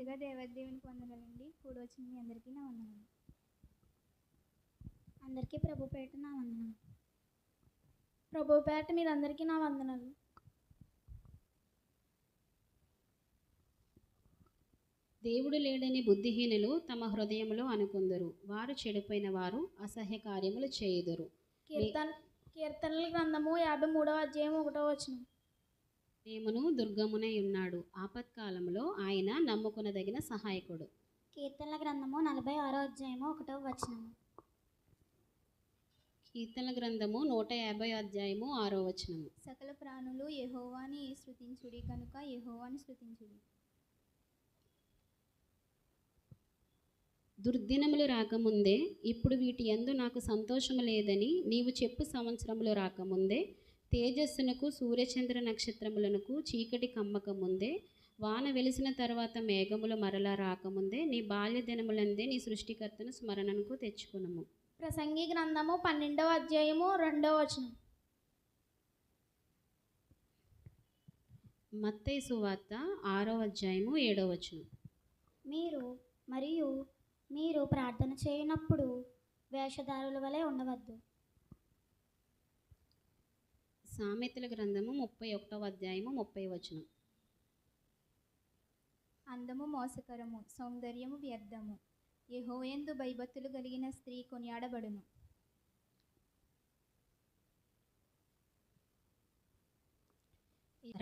ముందుగా దేవదేవునికి వందనాలండి కూడి వచ్చిన మీ అందరికీ నా వందనాలు. అందరికీ ప్రభుపేట నా వందనం ప్రభుపేట మీరందరికీ నా వందనాలు. దేవుడు లేడని బుద్ధిహీనులు తమ హృదయంలో అనుకుందరు. వారు చెడిపోయిన వారు అసహ్య కార్యములు చేయుదురు. కీర్తన కీర్తనల గ్రంథము యాభై మూడవ అధ్యాయం ఒకటో వచనం. దేవును దుర్గమునై ఉన్నాడు. ఆపత్కాలంలో ఆయన నమ్ముకునదగిన సహాయకుడు. కీర్తనల గ్రంథము నలభై ఆరో అధ్యాయము ఒకటో వచనము. కీర్తన గ్రంథము నూట యాభై అధ్యాయము ఆరో వచనము. సకల ప్రాణులు యెహోవాని స్తుతించుడి కనుక యెహోవాని స్తుతించుడి దుర్దినములు రాకముందే ఇప్పుడు వీటి యందు నాకు సంతోషము లేదని నీవు చెప్పు సంవత్సరములు రాకముందే తేజస్సునకు సూర్యచంద్ర నక్షత్రములకు చీకటి కమ్మక ముందే వాన వెలిసిన తర్వాత మేఘములు మరలా రాకముందే నీ బాల్య దినములందే నీ సృష్టికర్తను స్మరణకు తెచ్చుకునము. ప్రసంగి గ్రంథము పన్నెండవ అధ్యాయము రెండవ వచనం. మత్తయి సువార్త ఆరో అధ్యాయము ఏడో వచనం. మీరు మరియు మీరు ప్రార్థన చేయనప్పుడు వేషధారుల వలె ఉండవద్దు. సామెతల గ్రంథము ముప్పై ఒకటవ అధ్యాయము ముప్పై వచనం. అందము మోసకరము సౌందర్యము వ్యర్థము. యెహోయందు భయభక్తులు కలిగిన స్త్రీ కొనియాడబడును.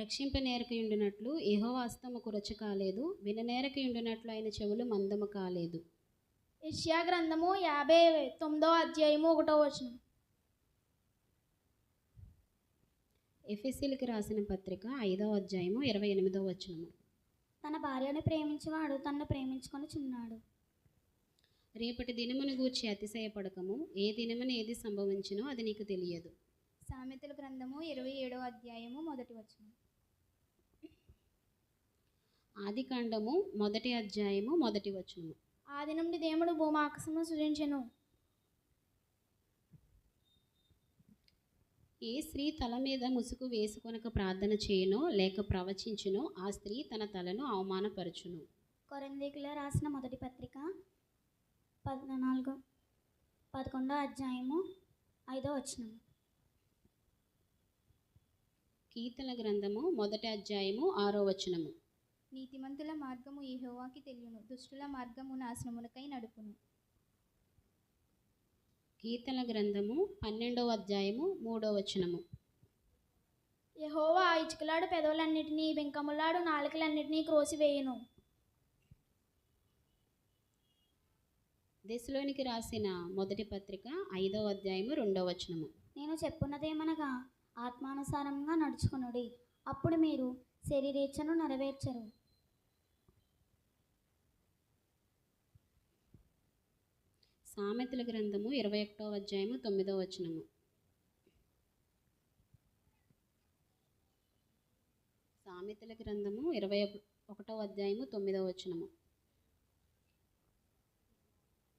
రక్షింపనేరకయుండినట్లు యెహోవాస్తముకు రుచి కాలేదు విననేరకయుండినట్లు ఆయన చెవులు మందము కాలేదు. ఇష్యా గ్రంథము యాభై తొమ్మిదో అధ్యాయము ఒకటో వచనం. ఎఫెసీలకు రాసిన పత్రిక ఐదవ అధ్యాయము ఇరవై ఎనిమిదవ వచనము. తన భార్యను ప్రేమించేవాడు తన్ను ప్రేమించుకొని చిన్నాడు. రేపటి దినమును గూర్చి అతిశయపడకము. ఏ దినమున ఏది సంభవించినో అది నీకు తెలియదు. సామెతల గ్రంథము ఇరవై ఏడవ అధ్యాయము మొదటి వచనం. ఆది కాండము మొదటి అధ్యాయము మొదటి వచనము. ఆది నుండి దేవుడు భూమాకాశమును సృజించెను. ఏ స్త్రీ తల మీద ముసుగు వేసుకొనక ప్రార్థన చేయనో లేక ప్రవచించునో ఆ స్త్రీ తన తలను అవమానపరచును. కొరందీకులో రాసిన మొదటి పత్రిక పద్నాలుగు పదకొండో అధ్యాయము ఐదో వచనం. కీర్తన గ్రంథము మొదటి అధ్యాయము ఆరో వచనము. నీతిమంతుల మార్గము యెహోవాకి తెలియను దుష్టుల మార్గము నాశనమునకై నడుపును. కీర్తన గ్రంథము పన్నెండవ అధ్యాయము మూడో వచనము. యహోవా ఇచుకలాడు పెదవులన్నిటినీ బెంకములాడు నాలుకలన్నిటినీ క్రోసివేయును దశలోనికి రాసిన మొదటి పత్రిక ఐదవ అధ్యాయము రెండవ వచనము. నేను చెప్పున్నదేమనగా ఆత్మానుసారంగా నడుచుకునుడి. అప్పుడు మీరు శరీరేచ్ఛను నెరవేర్చరు. సామెతల గ్రంథము ఇరవై ఒకటో అధ్యాయము తొమ్మిదో వచనము. సామెతల గ్రంథము ఇరవై ఒక- అధ్యాయము తొమ్మిదో వచనము.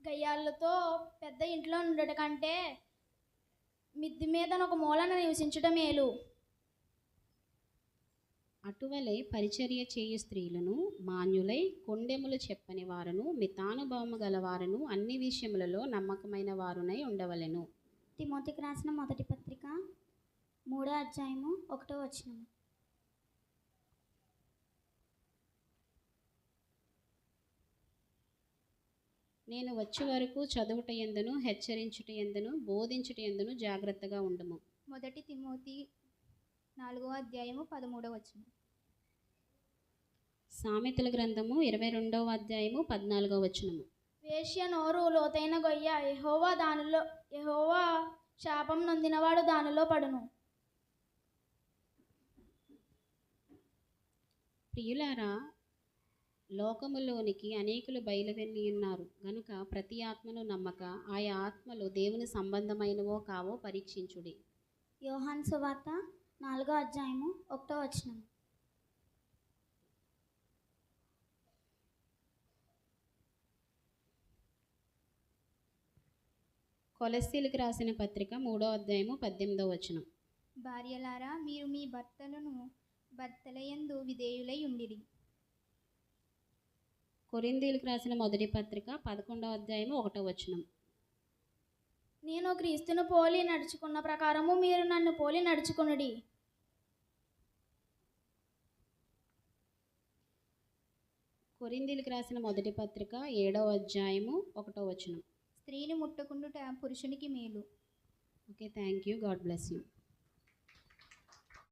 గయ్యాళ్ళతో పెద్ద ఇంట్లో ఉండటం కంటే మిద్ది మీద ఒక మూలన నివసించడం మేలు. అటువలే పరిచర్య చేయు స్త్రీలను మాన్యులై కొండెములు చెప్పని వారును మితానుభవము గలవారును అన్ని విషయములలో నమ్మకమైన వారునై ఉండవలెను. తిమోతికి రాసిన మొదటి పత్రిక మూడో అధ్యాయము ఒకటో వచనం నేను వచ్చే వరకు చదువుట ఎందును హెచ్చరించుట ఎందును బోధించుట ఎందును జాగ్రత్తగా ఉండము. మొదటి తిమోతి నాలుగవ అధ్యాయము పదమూడవ వచనం సామెతల గ్రంథము ఇరవై రెండవ అధ్యాయము పద్నాలుగవ వచనము. వేశ్య నోరు లోతైన గొయ్య యహోవా దానిలో యహోవా శాపం నొందినవాడు దానిలో పడును. ప్రియులారా లోకములోనికి అనేకులు బయలువెళ్ళి ఉన్నారు. గనుక ప్రతి ఆత్మను నమ్మక ఆయా ఆత్మలు దేవుని సంబంధమైనవో కావో పరీక్షించుడి. యోహాన్ సువార్త నాలుగో అధ్యాయము ఒకటో వచనం కొలస్సీలకు రాసిన పత్రిక మూడో అధ్యాయము పద్దెనిమిదో వచనం. భార్యలారా మీరు మీ భర్తలను భర్తలయందు విధేయులై ఉండిరి. కొరిందీలకు రాసిన మొదటి పత్రిక పదకొండవ అధ్యాయము ఒకటో వచనం. నేను క్రీస్తును పోలి నడుచుకున్న ప్రకారము మీరు నన్ను పోలి నడుచుకునుడి. కొరిందీలకు రాసిన మొదటి పత్రిక ఏడవ అధ్యాయము ఒకటో వచనం. స్త్రీని ముట్టకుండుట పురుషునికి మేలు. Okay thank you God bless you